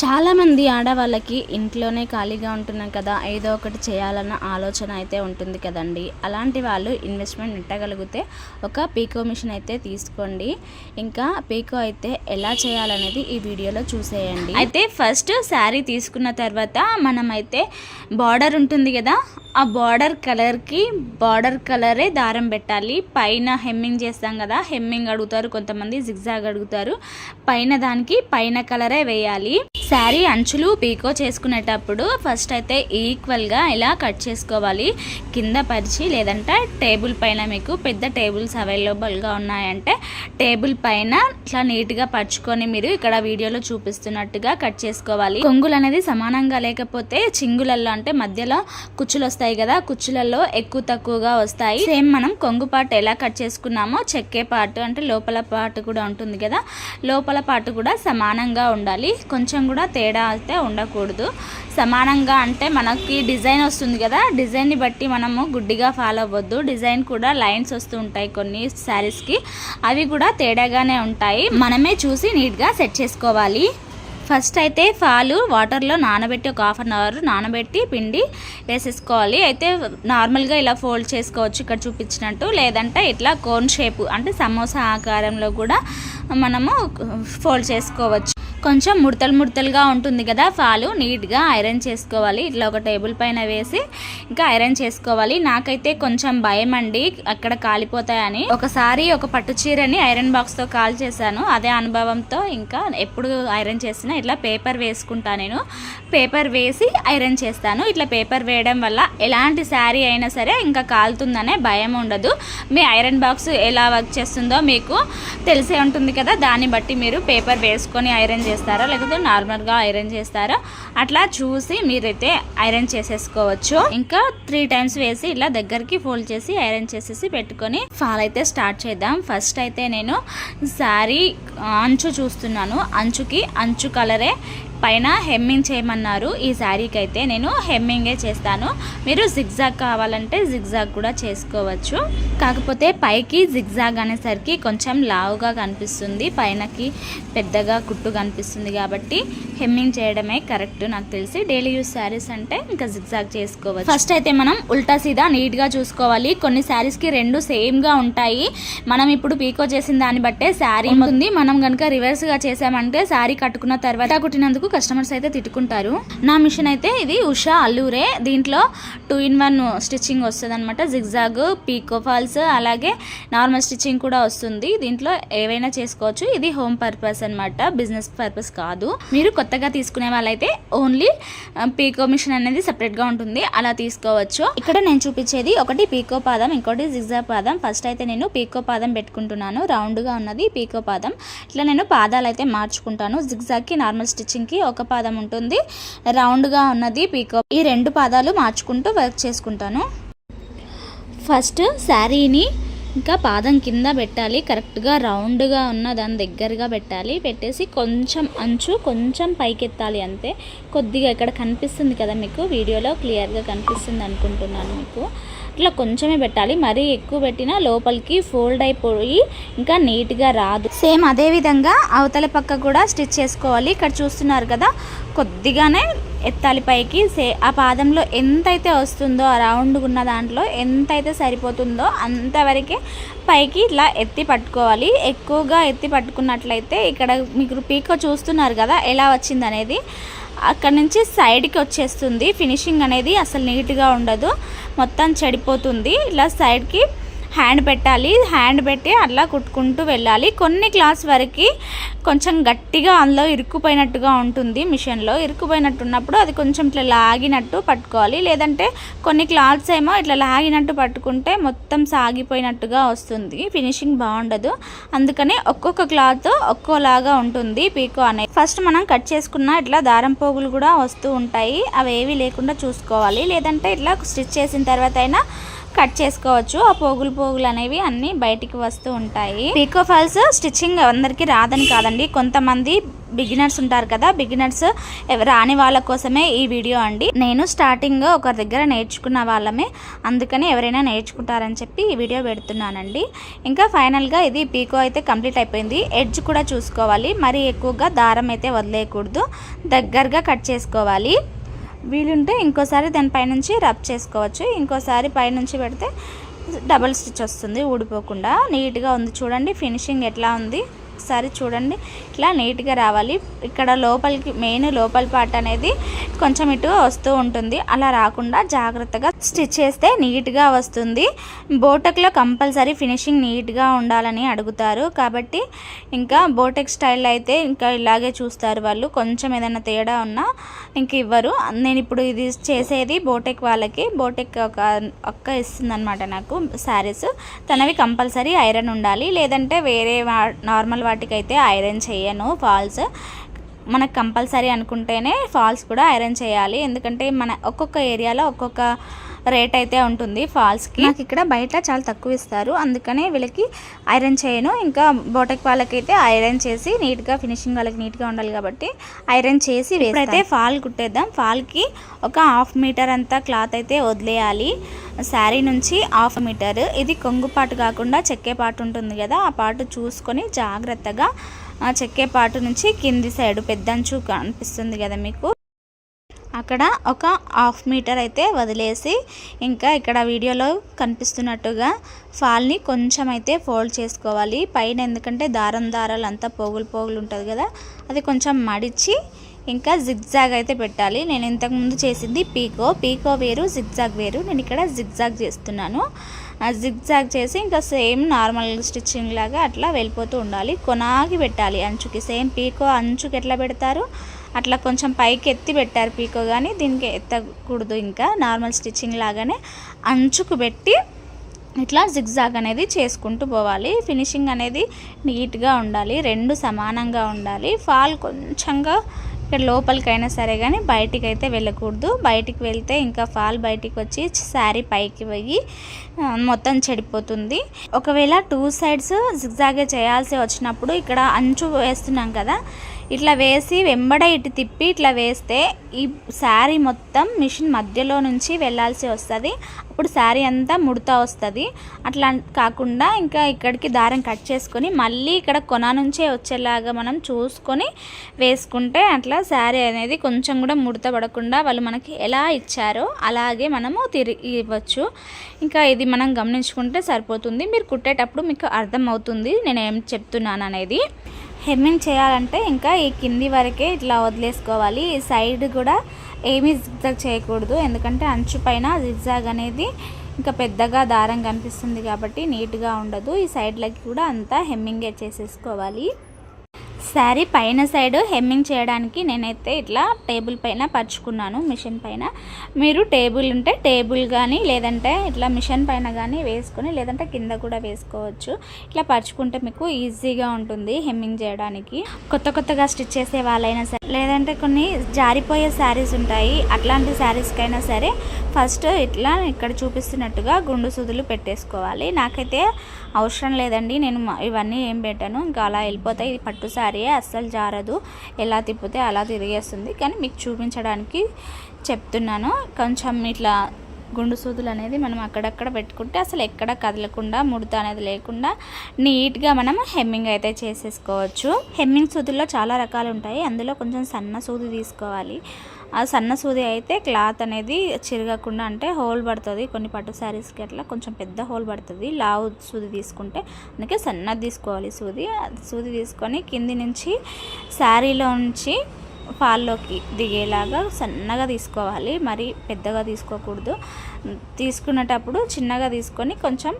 చాలామంది ఆడవాళ్ళకి ఇంట్లోనే ఖాళీగా ఉంటున్నాం కదా ఏదో ఒకటి చేయాలన్న ఆలోచన అయితే ఉంటుంది కదండి. అలాంటి వాళ్ళు ఇన్వెస్ట్మెంట్ పెట్టగలిగితే ఒక పీకో మిషన్ అయితే తీసుకోండి. ఇంకా పీకో అయితే ఎలా చేయాలనేది ఈ వీడియోలో చూసేయండి. అయితే ఫస్ట్ శారీ తీసుకున్న తర్వాత మనమైతే బార్డర్ ఉంటుంది కదా ఆ బార్డర్ కలర్కి బార్డర్ కలరే దారం పెట్టాలి. పైన హెమ్మింగ్ చేస్తాం కదా హెమ్మింగ్ అడుగుతారు కొంతమంది జిగ్జాగ్ అడుగుతారు. పైన దానికి పైన కలరే వేయాలి. శారీ అంచులు పీకో చేసుకునేటప్పుడు ఫస్ట్ అయితే ఈక్వల్గా ఇలా కట్ చేసుకోవాలి. కింద పరిచి లేదంటే టేబుల్ పైన మీకు పెద్ద టేబుల్స్ అవైలబుల్గా ఉన్నాయంటే టేబుల్ పైన ఇట్లా నీట్గా పరుచుకొని మీరు ఇక్కడ వీడియోలో చూపిస్తున్నట్టుగా కట్ చేసుకోవాలి. కొంగులు అనేది సమానంగా లేకపోతే చింగులల్లో అంటే మధ్యలో కుచ్చులు వస్తాయి కదా కుచ్చులలో ఎక్కువ తక్కువగా వస్తాయి. సేమ్ మనం కొంగు పార్ట్ ఎలా కట్ చేసుకున్నామో చెక్కే పార్ట్ అంటే లోపల పార్ట్ కూడా ఉంటుంది కదా లోపల పార్ట్ కూడా సమానంగా ఉండాలి. కొంచెం కూడా తేడా అయితే ఉండకూడదు. సమానంగా అంటే మనకి డిజైన్ వస్తుంది కదా డిజైన్ని బట్టి మనము గుడ్డిగా ఫాలో అవ్వద్దు. డిజైన్ కూడా లైన్స్ వస్తూ ఉంటాయి కొన్ని శారీస్కి అవి కూడా తేడాగానే ఉంటాయి. మనమే చూసి నీట్గా సెట్ చేసుకోవాలి. ఫస్ట్ అయితే పాలు వాటర్లో నానబెట్టి ఒక హాఫ్ అన్ అవర్ నానబెట్టి పిండి వేసేసుకోవాలి. అయితే నార్మల్గా ఇలా ఫోల్డ్ చేసుకోవచ్చు ఇక్కడ చూపించినట్టు. లేదంటే ఇట్లా కోన్ షేప్ అంటే సమోసా ఆకారంలో కూడా మనము ఫోల్డ్ చేసుకోవచ్చు. కొంచెం ముడతలు ముడతలుగా ఉంటుంది కదా ఫాలు నీట్గా ఐరన్ చేసుకోవాలి. ఇట్లా ఒక టేబుల్ పైన వేసి ఇంకా ఐరన్ చేసుకోవాలి. నాకైతే కొంచెం భయం అండి అక్కడ కాలిపోతాయని. ఒకసారి ఒక పట్టు చీరని ఐరన్ బాక్స్తో కాల్ చేశాను. అదే అనుభవంతో ఇంకా ఎప్పుడు ఐరన్ చేసినా ఇట్లా పేపర్ వేసుకుంటా నేను. పేపర్ వేసి ఐరన్ చేస్తాను. ఇట్లా పేపర్ వేయడం వల్ల ఎలాంటి శారీ అయినా సరే ఇంకా కాలుతుందనే భయం ఉండదు. మీ ఐరన్ బాక్స్ ఎలా వర్క్ చేస్తుందో మీకు తెలిసే ఉంటుంది కదా. దాన్ని బట్టి మీరు పేపర్ వేసుకొని ఐరన్ చేస్తారా? లేకపోతే నార్మల్గా ఐరన్ చేస్తారా? అట్లా చూసి మీరైతే ఐరన్ చేసేసుకోవచ్చు. ఇంకా త్రీ టైమ్స్ వేసి ఇలా దగ్గరికి ఫోల్డ్ చేసి ఐరన్ చేసేసి పెట్టుకొని ఫాల్ అయితే స్టార్ట్ చేద్దాం. ఫస్ట్ అయితే నేను శారీ అంచు చూస్తున్నాను. అంచుకి అంచు కలరే పైన హెమ్మింగ్ చేయమన్నారు. ఈ శారీకి అయితే నేను హెమ్మింగే చేస్తాను. మీరు జిగ్జాగ్ కావాలంటే జిగ్జాగ్ కూడా చేసుకోవచ్చు. కాకపోతే పైకి జిగ్జాగ్ అనేసరికి కొంచెం లావుగా కనిపిస్తుంది. పైనకి పెద్దగా కుట్టు కనిపిస్తుంది కాబట్టి హెమ్మింగ్ చేయడమే కరెక్ట్ నాకు తెలిసి. డైలీ యూస్ శారీస్ అంటే ఇంకా జిగ్జాగ్ చేసుకోవచ్చు. ఫస్ట్ అయితే మనం ఉల్టా సీదా నీట్గా చూసుకోవాలి. కొన్ని శారీస్కి రెండు సేమ్గా ఉంటాయి. మనం ఇప్పుడు పీకో చేసిన దాన్ని బట్టే శారీ ఉంది మనం కనుక రివర్స్గా చేసామంటే శారీ కట్టుకున్న తర్వాత కుట్టినందుకు కస్టమర్స్ అయితే తిట్టుకుంటారు. నా మిషన్ అయితే ఇది ఉషా అల్లూరే. దీంట్లో టూ ఇన్ వన్ స్టిచ్చింగ్ వస్తుంది అనమాట జిగ్జాగ్ పీకో ఫాల్స్ అలాగే నార్మల్ స్టిచ్చింగ్ కూడా వస్తుంది. దీంట్లో ఏవైనా చేసుకోవచ్చు. ఇది హోమ్ పర్పస్ అన్నమాట. బిజినెస్ పర్పస్ కాదు. మీరు కొత్తగా తీసుకునే వాళ్ళైతే ఓన్లీ పీకో మిషన్ అనేది సపరేట్గా ఉంటుంది. అలా తీసుకోవచ్చు. ఇక్కడ నేను చూపించేది ఒకటి పీకో పాదం ఇంకోటి జిగ్జాగ్ పాదం. ఫస్ట్ అయితే నేను పీకో పాదం పెట్టుకుంటున్నాను. రౌండ్గా ఉన్నది పీకో పాదం. ఇట్లా నేను పాదాలు అయితే మార్చుకుంటాను జిగ్జాగ్కి నార్మల్ స్టిచ్చింగ్కి ఒక పాదం ఉంటుంది. రౌండ్గా ఉన్నది పీకో. ఈ రెండు పాదాలు మార్చుకుంటూ వర్క్ చేసుకుంటాను. ఫస్ట్ శారీని ఇంకా పాదం కింద పెట్టాలి. కరెక్ట్గా రౌండ్గా ఉన్న దాని దగ్గరగా పెట్టాలి. పెట్టేసి కొంచెం అంచు కొంచెం పైకెత్తాలి అంతే. కొద్దిగా ఇక్కడ కనిపిస్తుంది కదా మీకు? వీడియోలో క్లియర్గా కనిపిస్తుంది అనుకుంటున్నాను మీకు. ఇట్లా కొంచెమే పెట్టాలి. మరీ ఎక్కువ పెట్టినా లోపలికి ఫోల్డ్ అయిపోయి ఇంకా నీట్గా రాదు. సేమ్ అదే విధంగా అవతల పక్క కూడా స్టిచ్ చేసుకోవాలి. ఇక్కడ చూస్తున్నారు కదా కొద్దిగానే ఎత్తాలి పైకి. సే ఆ పాదంలో ఎంతైతే వస్తుందో ఆ రౌండ్గా ఉన్న దాంట్లో ఎంతైతే సరిపోతుందో అంతవరకే పైకి ఇట్లా ఎత్తి పట్టుకోవాలి. ఎక్కువగా ఎత్తి పట్టుకున్నట్లయితే ఇక్కడ మీకు పీకో చూస్తున్నారు కదా ఎలా వచ్చింది అనేది అక్కడ నుంచి సైడ్కి వచ్చేస్తుంది. ఫినిషింగ్ అనేది అసలు నీట్గా ఉండదు. మొత్తం చెడిపోతుంది. ఇలా సైడ్కి హ్యాండ్ పెట్టాలి. హ్యాండ్ పెట్టి అట్లా కుట్టుకుంటూ వెళ్ళాలి. కొన్ని క్లాత్స్ వరకు కొంచెం గట్టిగా అందులో ఇరుక్కుపోయినట్టుగా ఉంటుంది మిషన్లో. ఇరుక్కుపోయినట్టు ఉన్నప్పుడు అది కొంచెం ఇట్లా లాగినట్టు పట్టుకోవాలి. లేదంటే కొన్ని క్లాత్స్ ఏమో ఇట్లా లాగినట్టు పట్టుకుంటే మొత్తం సాగిపోయినట్టుగా వస్తుంది. ఫినిషింగ్ బాగుండదు. అందుకని ఒక్కొక్క క్లాత్ ఒక్కోలాగా ఉంటుంది పీకో అనేది. ఫస్ట్ మనం కట్ చేసుకున్న ఇట్లా దారం పోగులు కూడా వస్తూ ఉంటాయి. అవి ఏవి లేకుండా చూసుకోవాలి. లేదంటే ఇట్లా స్టిచ్ చేసిన తర్వాత అయినా కట్ చేసుకోవచ్చు. ఆ పోగులు పోగులు అనేవి అన్ని బయటికి వస్తూ ఉంటాయి. పీకో ఫాల్స్ స్టిచ్చింగ్ అందరికీ రాదని కాదండి. కొంతమంది బిగినర్స్ ఉంటారు కదా బిగినర్స్ రాని వాళ్ళ కోసమే ఈ వీడియో అండి. నేను స్టార్టింగ్ ఒకరి దగ్గర నేర్చుకున్న వాళ్ళమే. అందుకని ఎవరైనా నేర్చుకుంటారని చెప్పి ఈ వీడియో పెడుతున్నానండి. ఇంకా ఫైనల్గా ఇది పీకో అయితే కంప్లీట్ అయిపోయింది. ఎడ్జ్ కూడా చూసుకోవాలి. మరి ఎక్కువగా దారం అయితే వదిలేయకూడదు. దగ్గరగా కట్ చేసుకోవాలి. వీలుంటే ఇంకోసారి దానిపైనుంచి రబ్ చేసుకోవచ్చు. ఇంకోసారి పైనుంచి పెడితే డబల్ స్టిచ్ వస్తుంది ఊడిపోకుండా. నీట్గా ఉంది చూడండి ఫినిషింగ్ ఎట్లా ఉంది. ఒకసారి చూడండి. ఇట్లా నీట్గా రావాలి. ఇక్కడ లోపలికి మెయిన్ లోపల పార్ట్ అనేది కొంచెం ఇటు వస్తూ ఉంటుంది. అలా రాకుండా జాగ్రత్తగా స్టిచ్ చేస్తే నీట్గా వస్తుంది. బోటక్లో కంపల్సరీ ఫినిషింగ్ నీట్గా ఉండాలని అడుగుతారు. కాబట్టి ఇంకా బోటెక్ స్టైల్ అయితే ఇంకా ఇలాగే చూస్తారు వాళ్ళు. కొంచెం ఏదైనా తేడా ఉన్నా ఇంక ఇవ్వరు. నేను ఇప్పుడు ఇది చేసేది బోటెక్ వాళ్ళకి. బోటెక్ ఒక అక్క ఇస్తుంది అనమాట నాకు శారీస్. తనవి కంపల్సరీ ఐరన్ ఉండాలి. లేదంటే వేరే నార్మల్ వాటికైతే ఐరన్ చేయను ఫాల్స్. మనకు కంపల్సరీ అనుకుంటేనే ఫాల్స్ కూడా ఐరన్ చేయాలి. ఎందుకంటే మన ఒక్కొక్క ఏరియాలో ఒక్కొక్క రేట్ అయితే ఉంటుంది ఫాల్స్కి. నాకు ఇక్కడ బయట చాలా తక్కువ ఇస్తారు. అందుకనే వీళ్ళకి ఐరన్ చేయను. ఇంకా బోటక్ వాళ్ళకైతే ఐరన్ చేసి నీట్గా ఫినిషింగ్ వాళ్ళకి నీట్గా ఉండాలి కాబట్టి ఐరన్ చేసి ఇప్పుడైతే ఫాల్ కుట్టేద్దాం. ఫాల్కి ఒక హాఫ్ మీటర్ అంతా క్లాత్ అయితే వదిలేయాలి. శారీ నుంచి హాఫ్ మీటర్. ఇది కొంగు పాటు కాకుండా చెక్కే పాటు ఉంటుంది కదా ఆ పాటు చూసుకొని జాగ్రత్తగా ఆ చెక్కే పాటు నుంచి కింది సైడ్ పెద్దంచు కనిపిస్తుంది కదా మీకు. అక్కడ ఒక హాఫ్ మీటర్ అయితే వదిలేసి ఇంకా ఇక్కడ వీడియోలో కనిపిస్తున్నట్టుగా ఫాల్ని కొంచెం అయితే ఫోల్డ్ చేసుకోవాలి. పైన ఎందుకంటే దారం దారాలు అంతా పోగులు పోగులు ఉంటుంది కదా అది కొంచెం మడిచి ఇంకా జిగ్జాగ్ అయితే పెట్టాలి. నేను ఇంతకుముందు చేసింది పీకో. పీకో వేరు జిగ్జాగ్ వేరు. నేను ఇక్కడ జిగ్జాగ్ చేస్తున్నాను. జిగ్జాగ్ చేసి ఇంకా సేమ్ నార్మల్ స్టిచ్చింగ్ లాగా అట్లా వెళ్ళిపోతూ ఉండాలి. కొనాగి పెట్టాలి అంచుకి. సేమ్ పీకో అంచుకి ఎట్లా పెడతారు? అట్లా కొంచెం పైకి ఎత్తి పెట్టారు పీకో కానీ దీనికి ఎత్తకూడదు ఇంకా. నార్మల్ స్టిచ్చింగ్ లాగానే అంచుకు పెట్టి ఇట్లా జిగ్జాగ్ అనేది చేసుకుంటూ పోవాలి. ఫినిషింగ్ అనేది నీట్గా ఉండాలి రెండు సమానంగా ఉండాలి. ఫాల్ కొంచెంగా ఇక్కడ లోపలికైనా సరే కానీ బయటికి అయితే వెళ్ళకూడదు. బయటికి వెళ్తే ఇంకా ఫాల్ బయటికి వచ్చి శారీ పైకి పోయి మొత్తం చెడిపోతుంది. ఒకవేళ టూ సైడ్స్ జిగ్జాగే చేయాల్సి వచ్చినప్పుడు ఇక్కడ అంచు వేస్తున్నాం కదా ఇట్లా వేసి వెంబడ ఇటు తిప్పి ఇట్లా వేస్తే ఈ శారీ మొత్తం మిషన్ మధ్యలో నుంచి వెళ్ళాల్సి వస్తుంది. అప్పుడు శారీ అంతా ముడత వస్తుంది. అట్లా కాకుండా ఇంకా ఇక్కడికి దారం కట్ చేసుకొని మళ్ళీ ఇక్కడ కొన నుంచే వచ్చేలాగా మనం చూసుకొని వేసుకుంటే అట్లా శారీ అనేది కొంచెం కూడా ముడత పడకుండా వాళ్ళు మనకి ఎలా ఇచ్చారో అలాగే మనము తిరిగి ఇవ్వచ్చు. ఇంకా ఇది మనం గమనించుకుంటే సరిపోతుంది. మీరు కుట్టేటప్పుడు మీకు అర్థమవుతుంది నేను ఏం చెప్తున్నాను అనేది హెమ్మింగ్ చేయాలంటే ఇంకా ఈ కింది వరకే ఇట్లా వదిలేసుకోవాలి. ఈ సైడ్ కూడా ఏమీ జిగ్జాగ్ చేయకూడదు. ఎందుకంటే అంచు పైన జిగ్జాగ్ అనేది ఇంకా పెద్దగా దారం కనిపిస్తుంది కాబట్టి నీట్గా ఉండదు. ఈ సైడ్లకి కూడా అంతా హెమ్మింగే చేసేసుకోవాలి. శారీ పైన సైడ్ హెమ్మింగ్ చేయడానికి నేనైతే ఇట్లా టేబుల్ పైన పరుచుకున్నాను మిషన్ పైన. మీరు టేబుల్ ఉంటే టేబుల్ కానీ లేదంటే ఇట్లా మిషన్ పైన కానీ వేసుకొని లేదంటే కింద కూడా వేసుకోవచ్చు. ఇట్లా పరుచుకుంటే మీకు ఈజీగా ఉంటుంది హెమ్మింగ్ చేయడానికి. కొత్త కొత్తగా స్టిచ్ చేసే వాళ్ళైనా సరే లేదంటే కొన్ని జారిపోయే శారీస్ ఉంటాయి. అట్లాంటి శారీస్కైనా సరే ఫస్ట్ ఇట్లా ఇక్కడ చూపిస్తున్నట్టుగా గుండు సుదులు పెట్టేసుకోవాలి. నాకైతే అవసరం లేదండి నేను ఇవన్నీ ఏం పెట్టాను. ఇంకా అలా వెళ్ళిపోతాయి. ఇది పట్టు శారీ. అస్సలు జారదు. ఎలా తిప్పితే అలా తిరిగేస్తుంది. కానీ మీకు చూపించడానికి చెప్తున్నాను. కొంచెం ఇట్లా గుండు సూదులు అనేది మనం అక్కడక్కడ పెట్టుకుంటే అసలు ఎక్కడ కదలకుండా ముడత అనేది లేకుండా నీట్గా మనం హెమ్మింగ్ అయితే చేసేసుకోవచ్చు. హెమ్మింగ్ సూదుల్లో చాలా రకాలు ఉంటాయి. అందులో కొంచెం సన్న సూది తీసుకోవాలి. ఆ సన్న సూది అయితే క్లాత్ అనేది చిరగకుండా అంటే హోల్ పడుతుంది. కొన్ని పట్టు శారీస్కి అట్లా కొంచెం పెద్ద హోల్ పడుతుంది. లావు సూది తీసుకుంటే అందుకే సన్నది తీసుకోవాలి సూది. సూది తీసుకొని కింది నుంచి శారీలో నుంచి ఫాల్లోకి దిగేలాగా సన్నగా తీసుకోవాలి. మరి పెద్దగా తీసుకోకూడదు. తీసుకునేటప్పుడు చిన్నగా తీసుకొని కొంచెం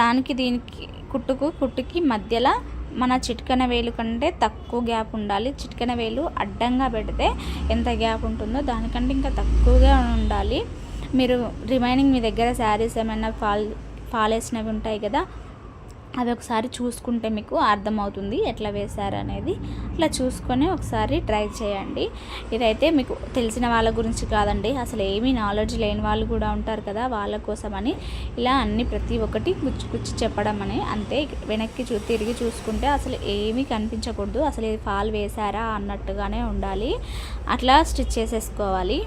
దానికి దీనికి కుట్టుకు కుట్టుకి మధ్యలో మన చిట్కన వేలు కంటే తక్కువ గ్యాప్ ఉండాలి. చిట్కన వేలు అడ్డంగా పెడితే ఎంత గ్యాప్ ఉంటుందో దానికంటే ఇంకా తక్కువగా ఉండాలి. మీరు రిమైనింగ్ మీ దగ్గర శారీస్ ఏమైనా ఫాల్ ఫాల్ వేసినవి ఉంటాయి కదా అది ఒకసారి చూసుకుంటే మీకు అర్థమవుతుంది ఎట్లా వేశారనేది. అట్లా చూసుకొని ఒకసారి ట్రై చేయండి. ఇదైతే మీకు తెలిసిన వాళ్ళ గురించి కాదండి. అసలు ఏమీ నాలెడ్జ్ లేని వాళ్ళు కూడా ఉంటారు కదా వాళ్ళ కోసమని. ఇలా అన్ని ప్రతి ఒక్కటి గుచ్చి గుచ్చి చెప్పడం అని అంతే వెనక్కి చూ తిరిగి చూసుకుంటే అసలు ఏమీ కనిపించకూడదు. అసలు ఇది ఫాల్ వేశారా అన్నట్టుగానే ఉండాలి. అట్లా స్టిచ్ చేసేసుకోవాలి.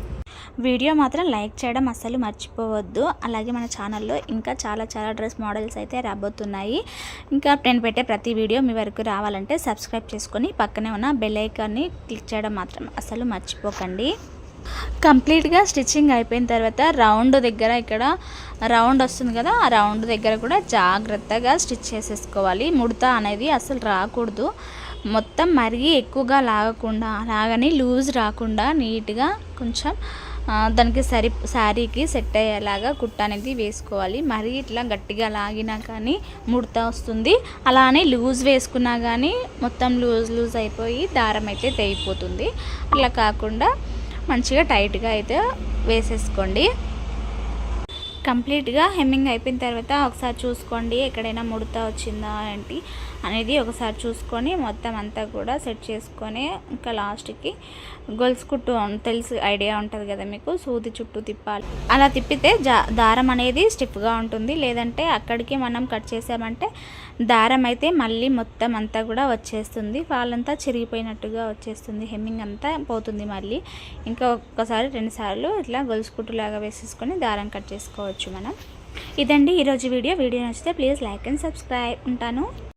వీడియో మాత్రం లైక్ చేయడం అస్సలు మర్చిపోవద్దు. అలాగే మన ఛానల్లో ఇంకా చాలా చాలా డ్రెస్ మోడల్స్ అయితే రాబోతున్నాయి. ఇంకా నేను పెట్టే ప్రతి వీడియో మీ వరకు రావాలంటే సబ్స్క్రైబ్ చేసుకొని పక్కనే ఉన్న బెల్ ఐకాన్ని క్లిక్ చేయడం మాత్రం అసలు మర్చిపోకండి. కంప్లీట్గా స్టిచ్చింగ్ అయిపోయిన తర్వాత రౌండ్ దగ్గర ఇక్కడ రౌండ్ వస్తుంది కదా ఆ రౌండ్ దగ్గర కూడా జాగ్రత్తగా స్టిచ్ చేసేసుకోవాలి. ముడత అనేది అసలు రాకూడదు. మొత్తం మరిగి ఎక్కువగా లాగకుండా లాగని లూజ్ రాకుండా నీట్గా కొంచెం దానికి సరి శారీకి సెట్ అయ్యేలాగా కుట్ట అనేది వేసుకోవాలి. మరీ ఇట్లా గట్టిగా లాగినా కానీ ముడత వస్తుంది. అలానే లూజ్ వేసుకున్నా కానీ మొత్తం లూజ్ లూజ్ అయిపోయి దారం అయితే తెగిపోతుంది. అలా కాకుండా మంచిగా టైట్గా అయితే వేసేసుకోండి. కంప్లీట్గా హెమ్మింగ్ అయిపోయిన తర్వాత ఒకసారి చూసుకోండి ఎక్కడైనా ముడత వచ్చిందా ఏంటి? అనేది ఒకసారి చూసుకొని మొత్తం అంతా కూడా సెట్ చేసుకొని ఇంకా లాస్ట్కి గొలుసు కుట్టు తెలుసు ఐడియా ఉంటుంది కదా మీకు సూది చుట్టూ తిప్పాలి. అలా తిప్పితే జా దారం అనేది స్టిఫ్గా ఉంటుంది. లేదంటే అక్కడికి మనం కట్ చేసామంటే దారం అయితే మళ్ళీ మొత్తం అంతా కూడా వచ్చేస్తుంది. వాళ్ళంతా చిరిగిపోయినట్టుగా వచ్చేస్తుంది. హెమ్మింగ్ అంతా పోతుంది మళ్ళీ. ఇంకా ఒక్కసారి రెండుసార్లు ఇట్లా గొలుసు కుట్టులాగా వేసేసుకొని దారం కట్ చేసుకోవచ్చు మనం. ఇదండి ఈరోజు వీడియో. వీడియో నచ్చితే ప్లీజ్ లైక్ అండ్ సబ్స్క్రైబ్. ఉంటాను.